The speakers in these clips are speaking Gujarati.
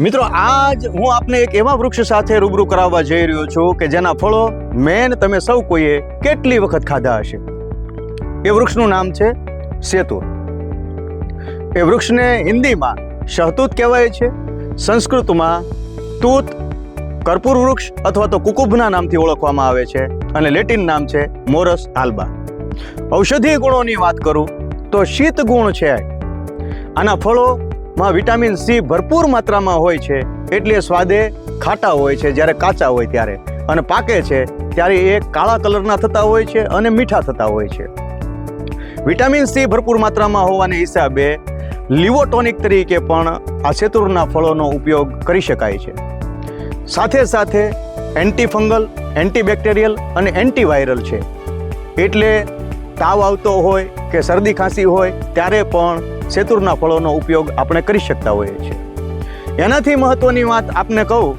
મિત્રો, આજ હું આપને એક એવા વૃક્ષ સાથે રૂબરૂ કરાવવા જઈ રહ્યો છું કે જેના ફળો મેન તમે સૌ કોઈએ કેટલી વખત ખાધા હશે. એ વૃક્ષનું નામ છે સેતુર. એ વૃક્ષને હિન્દીમાં શહતૂત કહેવાય છે, સંસ્કૃતમાં તૂત, કર્પૂર વૃક્ષ અથવા તો કુકુભના નામથી ઓળખવામાં આવે છે અને લેટિન નામ છે મોરસ આલ્બા. ઔષધીય ગુણોની વાત કરું તો શીત ગુણ છે. આના ફળોમાં વિટામિન સી ભરપૂર માત્રામાં હોય છે, એટલે સ્વાદે ખાટા હોય છે, જ્યારે કાચા હોય ત્યારે. અને પાકે છે, ત્યારે એ કાળા કલરના થતા હોય છે અને મીઠા થતા હોય છે. વિટામિન સી ભરપૂર માત્રામાં હોવાને હિસાબે લિવોટોનિક તરીકે પણ આ શેતુરના ફળોનો ઉપયોગ કરી શકાય છે. સાથે સાથે એન્ટીફંગલ, એન્ટીબેક્ટેરિયલ અને એન્ટીવાયરલ છે. એટલે તાવ આવતો હોય કે શરદી ખાંસી હોય ત્યારે પણ સેતુરના ફળોનો ઉપયોગ આપણે કરી શકતા હોઈએ છીએ. એનાથી મહત્વની વાત આપને કહું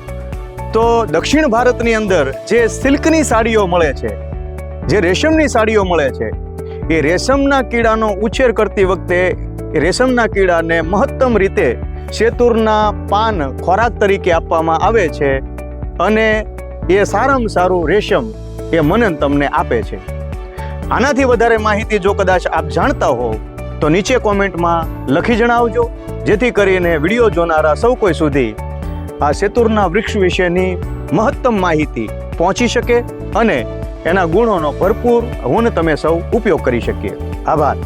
તો દક્ષિણ ભારતની અંદર જે સિલ્કની સાડીઓ મળે છે, જે રેશમની સાડીઓ મળે છે, એ રેશમના કીડાનો ઉછેર કરતી વખતે રેશમના કીડાને મહત્તમ રીતે શેતુરના પાન ખોરાક તરીકે આપવામાં આવે છે અને એ સારામાં સારું રેશમ એ મનન તમને આપે છે. આનાથી વધારે માહિતી જો કદાચ આપ જાણતા હો તો નીચે કોમેન્ટમાં લખી જણાવજો, જેથી કરીને વીડિયો જોનારા સૌ કોઈ સુધી આ સેતુરના વૃક્ષ વિશેની મહત્તમ માહિતી પહોંચી શકે અને એના ગુણોનો ભરપૂર હું તમે સૌ ઉપયોગ કરી શકીએ. આભાર.